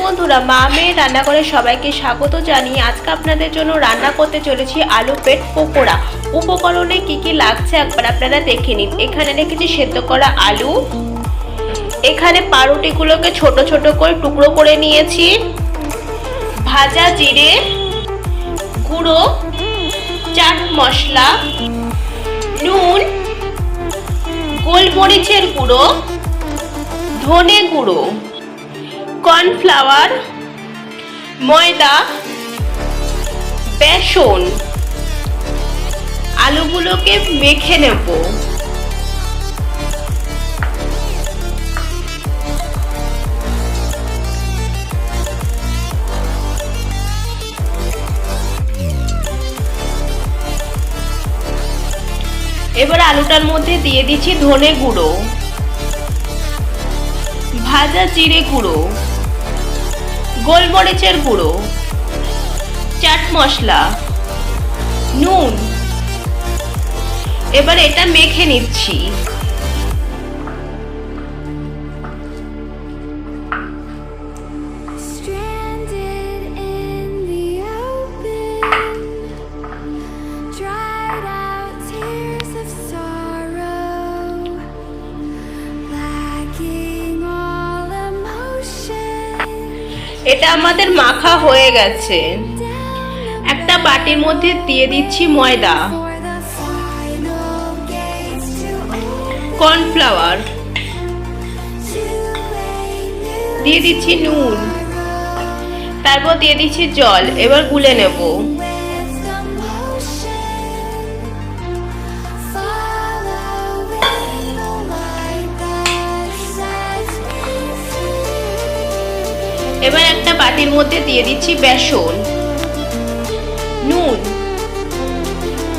বন্ধুরা, মা মেয়ে রান্না করে সবাইকে স্বাগত জানিয়ে আজকে আপনাদের জন্য রান্না করতে চলেছি আলু পেট পকোড়া। উপকরণে কি কি লাগছে একবার আপনারা দেখে নিন। এখানে রেখেছি সেদ্ধ করা আলু। এখানে পাউরুটিগুলোকে ছোট ছোট করে টুকরো করে নিয়েছি। ভাজা জিরে, গুঁড়ো, চাট মশলা, নুন, গোলমরিচের গুঁড়ো, ধনে গুঁড়ো। কর্নফ্লাওয়ার, ময়দা, বেসন, আলুগুলোকে মেখে নেব। এবার আলুটার মধ্যে দিয়ে দিচ্ছি ধনে গুঁড়ো, ভাজা জিরে গুঁড়ো। গোলমরিচের গুঁড়ো চাট মশলা নুন। এবার এটা মেখে নিচ্ছি। এটা আমাদের মাখা হয়ে গেছে। একটা বাটির মধ্যে দিয়ে দিচ্ছি ময়দা। কর্নফ্লাওয়ার। দিয়ে দিচ্ছি নুন। তারপর দিয়ে দিচ্ছি জল। এবার গুলে নেব। এবার একটা বাটির মধ্যে দিয়ে দিচ্ছি বেসন, নুন,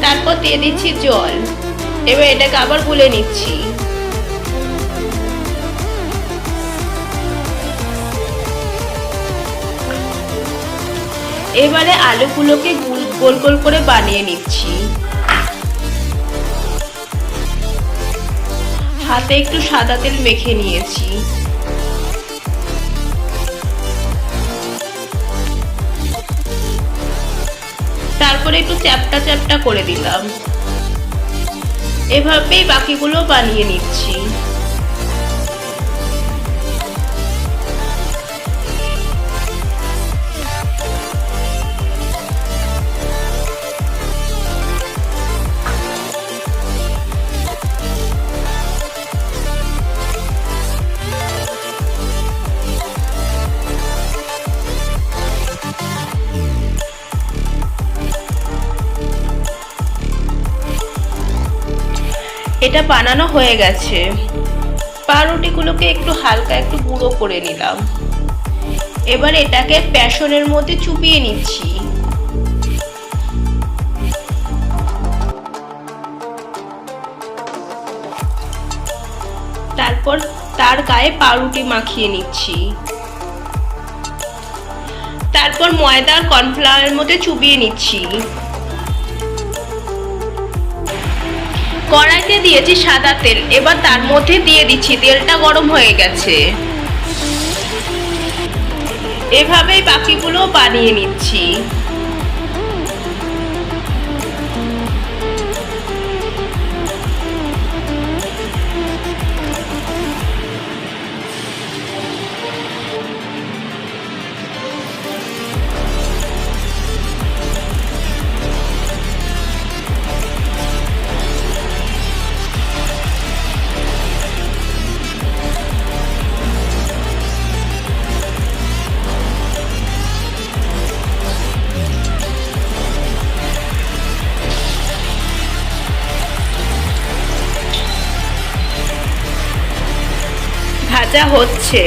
তারপর দিয়ে দিচ্ছি জল। এবার এটাকে আবার গুলে নিচ্ছি। এবারে আলুগুলোকে গুল, গোল গোল করে বানিয়ে নিচ্ছি। হাতে একটু সাদা তেল মেখে নিয়েছি। চ্যাপটা চ্যাপটা করে দিলাম। এভাবেই বাকিগুলো বানিয়ে নিচ্ছি। এটা বানানো হয়ে গেছে। পাউরুটিগুলোকে একটু হালকা একটু গুঁড়ো করে নিলাম। এবার এটাকে প্যাশনের মধ্যে চুপিয়ে নিচ্ছি। তারপর তার গায়ে পাউরুটি মাখিয়ে নিচ্ছি। তারপর ময়দা কর্নফ্লাওয়ারের মধ্যে চুবিয়ে নিচ্ছি। কড়াইতে দিয়েছি সাদা তেল। এবার তার মধ্যে দিয়ে দিচ্ছি, তেলটা গরম হয়ে গেছে। এভাবেই বাকিগুলো বানিয়ে নিচ্ছি। ভাজা হচ্ছে।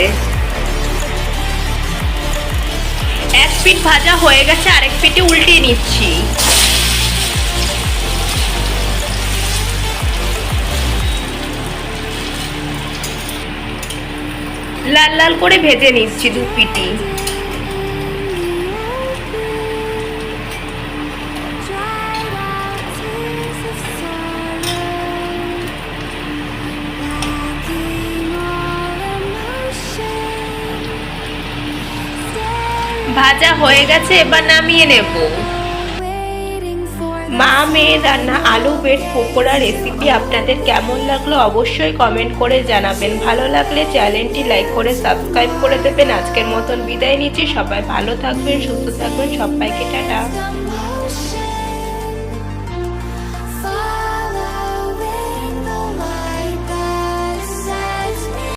এক পিঠ ভাজা হয়ে গেছে, আরেক পিঠে উল্টিয়ে নিচ্ছি। লাল লাল করে ভেজে নিচ্ছি দু পিটি ভাজা হয়ে গেছে, এবার নামিয়ে নেব। মা মেয়ে রান্না আলু বেট পকোড়া রেসিপি আপনাদের কেমন লাগল অবশ্যই কমেন্ট করে জানাবেন। ভালো লাগলে চ্যানেলটি লাইক করে সাবস্ক্রাইব করে দেবেন। আজকের মতন বিদায় নিচ্ছি। সবাই ভালো থাকবেন, সুস্থ থাকবেন। সবাইকে টাটা।